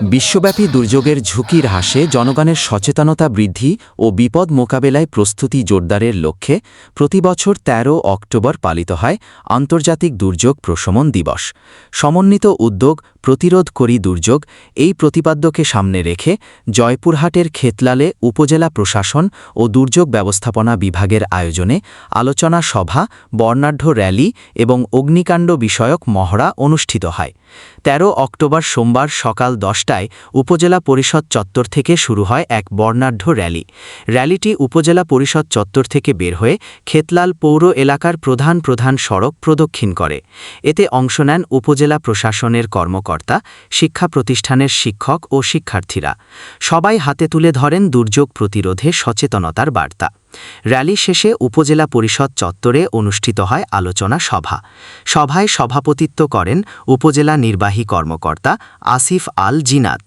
বিশ্বব্যাপী দুর্যোগের ঝুঁকির হ্রাসে জনগণের সচেতনতা বৃদ্ধি ও বিপদ মোকাবেলায় প্রস্তুতি জোরদারের লক্ষ্যে প্রতিবছর ১৩ অক্টোবর পালিত হয় আন্তর্জাতিক দুর্যোগ প্রশমন দিবস। সমন্বিত উদ্যোগ প্রতিরোধ করি দুর্যোগ, এই প্রতিপাদ্যকে সামনে রেখে জয়পুরহাটের খেতলালে উপজেলা প্রশাসন ও দুর্যোগ ব্যবস্থাপনা বিভাগের আয়োজনে আলোচনা সভা, বর্ণাঢ্য র্যালি এবং অগ্নিকাণ্ড বিষয়ক মহড়া অনুষ্ঠিত হয়। ১৩ অক্টোবর সোমবার সকাল দশটায় উপজেলা পরিষদ চত্বর থেকে শুরু হয় এক বর্ণাঢ্য র্যালি। র্যালিটি উপজেলা পরিষদ চত্বর থেকে বের হয়ে খেতলাল পৌর এলাকার প্রধান প্রধান সড়ক প্রদক্ষিণ করে। এতে অংশ নেন উপজেলা প্রশাসনের কর্মকর্তা শিক্ষা প্রতিষ্ঠানের শিক্ষক ও শিক্ষার্থীরা। সবাই হাতে তুলে ধরেন দুর্যোগ প্রতিরোধে সচেতনতার বার্তা। র্যালি শেষে উপজেলা পরিষদ চত্বরে অনুষ্ঠিত হয় আলোচনা সভা। সভায় সভাপতিত্ব করেন উপজেলা নির্বাহী কর্মকর্তা আসিফ আল জিনাত।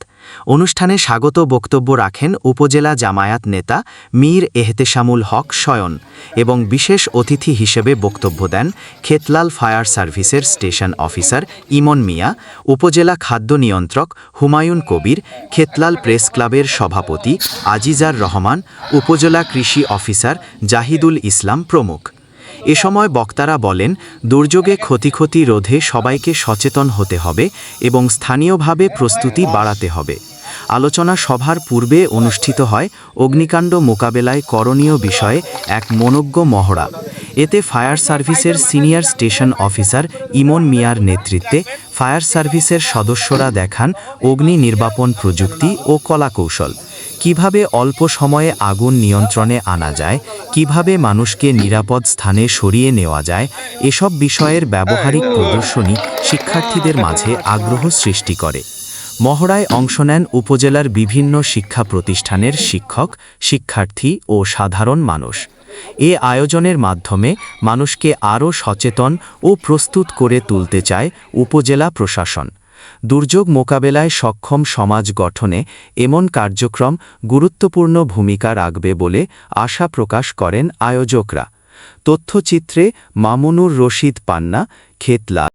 অনুষ্ঠানে স্বাগত বক্তব্য রাখেন উপজেলা জামায়াত নেতা মীর এহতেশামুল হক শয়ন এবং বিশেষ অতিথি হিসেবে বক্তব্য দেন খেতলাল ফায়ার সার্ভিসের স্টেশন অফিসার ইমন মিয়া, উপজেলা খাদ্য নিয়ন্ত্রক হুমায়ুন কবির, খেতলাল প্রেস ক্লাবের সভাপতি আজিজার রহমান, উপজেলা কৃষি অফিসার জাহিদুল ইসলাম প্রমুখ। এ সময় বক্তারা বলেন, দুর্যোগে ক্ষতিক্ষতি রোধে সবাইকে সচেতন হতে হবে এবং স্থানীয়ভাবে প্রস্তুতি বাড়াতে হবে। আলোচনা সভার পূর্বে অনুষ্ঠিত হয় অগ্নিকাণ্ড মোকাবেলায় করণীয় বিষয়ে এক মনজ্ঞ মহড়া। এতে ফায়ার সার্ভিসের সিনিয়র স্টেশন অফিসার ইমন মিয়ার নেতৃত্বে ফায়ার সার্ভিসের সদস্যরা দেখান অগ্নি নির্বাপন প্রযুক্তি ও কলাকৌশল। কীভাবে অল্প সময়ে আগুন নিয়ন্ত্রণে আনা যায়, কীভাবে মানুষকে নিরাপদ স্থানে সরিয়ে নেওয়া যায়, এসব বিষয়ের ব্যবহারিক প্রদর্শনী শিক্ষার্থীদের মাঝে আগ্রহ সৃষ্টি করে। মহড়ায় অংশ নেন উপজেলার বিভিন্ন শিক্ষা প্রতিষ্ঠানের শিক্ষক, শিক্ষার্থী ও সাধারণ মানুষ। এ আয়োজনের মাধ্যমে মানুষকে আরও সচেতন ও প্রস্তুত করে তুলতে চায় উপজেলা প্রশাসন। দুর্যোগ মোকাবেলায় সক্ষম সমাজ গঠনে এমন কার্যক্রম গুরুত্বপূর্ণ ভূমিকা রাখবে বলে আশা প্রকাশ করেন আয়োজকরা। তথ্যচিত্রে মামুনুর রশিদ পান্না, খেতলা